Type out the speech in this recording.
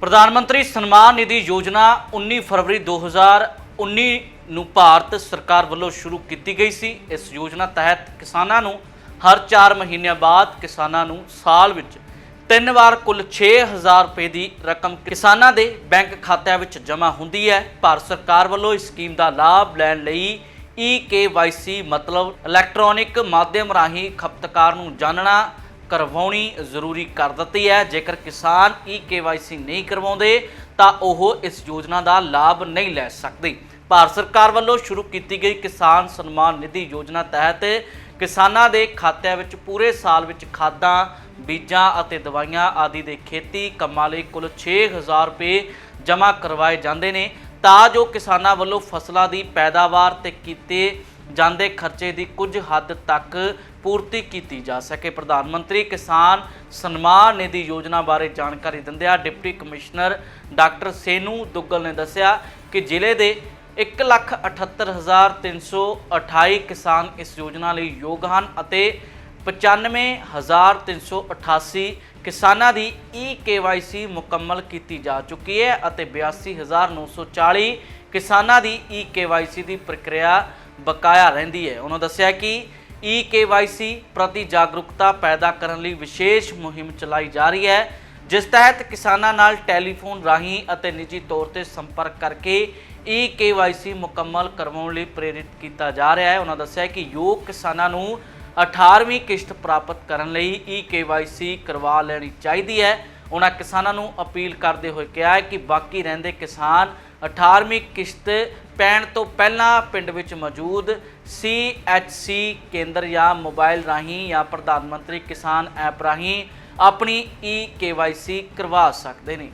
ਪ੍ਰਧਾਨ ਮੰਤਰੀ ਸਨਮਾਨ ਨਿਧੀ ਯੋਜਨਾ 19 ਫਰਵਰੀ 2019 ਨੂੰ ਭਾਰਤ ਸਰਕਾਰ ਵੱਲੋਂ ਸ਼ੁਰੂ ਕੀਤੀ ਗਈ ਸੀ। ਇਸ ਯੋਜਨਾ ਤਹਿਤ ਕਿਸਾਨਾਂ ਨੂੰ ਹਰ 4 ਮਹੀਨਿਆਂ ਬਾਅਦ ਕਿਸਾਨਾਂ ਨੂੰ ਸਾਲ ਵਿੱਚ ਤਿੰਨ ਵਾਰ ਕੁੱਲ 6000 ਰੁਪਏ ਦੀ ਰਕਮ ਕਿਸਾਨਾਂ ਦੇ ਬੈਂਕ ਖਾਤਿਆਂ ਵਿੱਚ ਜਮ੍ਹਾਂ ਹੁੰਦੀ ਹੈ। ਭਾਰਤ ਸਰਕਾਰ ਵੱਲੋਂ ਇਸ ਸਕੀਮ ਦਾ ਲਾਭ ਲੈਣ ਲਈ ਈ EKYC ਮਤਲਬ ਇਲੈਕਟ੍ਰੋਨਿਕ ਮਾਧਿਅਮ ਰਾਹੀਂ ਖਪਤਕਾਰ ਨੂੰ ਜਾਣਨਾ ਕਰਵਾਉਣੀ ਜ਼ਰੂਰੀ ਕਰ ਦਿੱਤੀ ਹੈ। ਜੇਕਰ ਕਿਸਾਨ ਈ EKYC ਨਹੀਂ ਕਰਵਾਉਂਦੇ, ਤਾਂ ਉਹ ਇਸ ਯੋਜਨਾ ਦਾ ਲਾਭ ਨਹੀਂ ਲੈ ਸਕਦੇ। ਭਾਰਤ ਸਰਕਾਰ ਵੱਲੋਂ ਸ਼ੁਰੂ ਕੀਤੀ ਗਈ ਕਿਸਾਨ ਸਨਮਾਨ ਨਿਧੀ ਯੋਜਨਾ ਤਹਿਤ ਕਿਸਾਨਾਂ ਦੇ ਖਾਤਿਆਂ ਵਿੱਚ ਪੂਰੇ ਸਾਲ ਵਿੱਚ ਖਾਦਾਂ, ਬੀਜਾਂ ਅਤੇ ਦਵਾਈਆਂ ਆਦਿ ਦੇ ਖੇਤੀ ਕੰਮਾਂ ਲਈ ਕੁੱਲ 6000 ਰੁਪਏ ਜਮ੍ਹਾਂ ਕਰਵਾਏ ਜਾਂਦੇ ਨੇ। ਤਾਂ ਜੋ ਕਿਸਾਨਾਂ ਵੱਲੋਂ ਫਸਲਾਂ ਦੀ ਪੈਦਾਵਾਰ ਤੇ ਕੀਤੇ ਜਾਂਦੇ ਖਰਚੇ ਦੀ ਕੁਝ ਹੱਦ ਤੱਕ ਪੂਰਤੀ ਕੀਤੀ ਜਾ ਸਕੇ। ਪ੍ਰਧਾਨ ਮੰਤਰੀ ਕਿਸਾਨ ਸਨਮਾਨ ਨਿਧੀ ਯੋਜਨਾ ਬਾਰੇ ਜਾਣਕਾਰੀ ਦਿੰਦਿਆਂ deputy commissioner doctor Senu Duggal ਨੇ ਦੱਸਿਆ ਕਿ ਜ਼ਿਲ੍ਹੇ ਦੇ 178328 ਕਿਸਾਨ ਇਸ ਯੋਜਨਾ ਲਈ ਯੋਗ ਹਨ ਅਤੇ 95388 ਕਿਸਾਨਾਂ ਦੀ ਈ EKYC ਮੁਕੰਮਲ ਕੀਤੀ ਜਾ ਚੁੱਕੀ ਹੈ ਅਤੇ 82940 ਕਿਸਾਨਾਂ ਦੀ ਈ EKYC ਦੀ ਪ੍ਰਕਿਰਿਆ ਬਕਾਇਆ ਰਹਿੰਦੀ ਹੈ। ਉਹਨਾਂ ਦੱਸਿਆ ਕਿ ਈ EKYC ਪ੍ਰਤੀ ਜਾਗਰੂਕਤਾ ਪੈਦਾ ਕਰਨ ਲਈ ਵਿਸ਼ੇਸ਼ ਮੁਹਿੰਮ ਚਲਾਈ ਜਾ ਰਹੀ ਹੈ, ਜਿਸ ਤਹਿਤ ਕਿਸਾਨਾਂ ਨਾਲ ਟੈਲੀਫੋਨ ਰਾਹੀਂ ਅਤੇ ਨਿੱਜੀ ਤੌਰ ਤੇ ਸੰਪਰਕ ਕਰਕੇ ਈ EKYC ਮੁਕੰਮਲ ਕਰਵਾਉਣ ਲਈ ਪ੍ਰੇਰਿਤ ਕੀਤਾ ਜਾ ਰਿਹਾ ਹੈ। ਉਹਨਾਂ ਦੱਸਿਆ ਕਿ ਯੋਗ ਕਿਸਾਨਾਂ ਨੂੰ 18ਵੀਂ ਕਿਸ਼ਤ ਪ੍ਰਾਪਤ ਕਰਨ ਲਈ ਈ EKYC ਕਰਵਾ ਲੈਣੀ ਚਾਹੀਦੀ ਹੈ। ਉਹਨਾਂ ਕਿਸਾਨਾਂ ਨੂੰ ਅਪੀਲ ਕਰਦੇ ਹੋਏ ਕਿਹਾ ਹੈ ਕਿ ਬਾਕੀ ਰਹਿੰਦੇ ਕਿਸਾਨ 18ਵੀਂ ਕਿਸ਼ਤ ਪੈਣ ਤੋਂ ਪਹਿਲਾਂ ਪਿੰਡ ਵਿੱਚ ਮੌਜੂਦ CHC ਕੇਂਦਰ ਜਾਂ ਮੋਬਾਈਲ ਰਾਹੀਂ ਜਾਂ ਪ੍ਰਧਾਨ ਮੰਤਰੀ ਕਿਸਾਨ ਐਪ ਰਾਹੀਂ ਆਪਣੀ ਈ EKYC ਕਰਵਾ ਸਕਦੇ ਨੇ।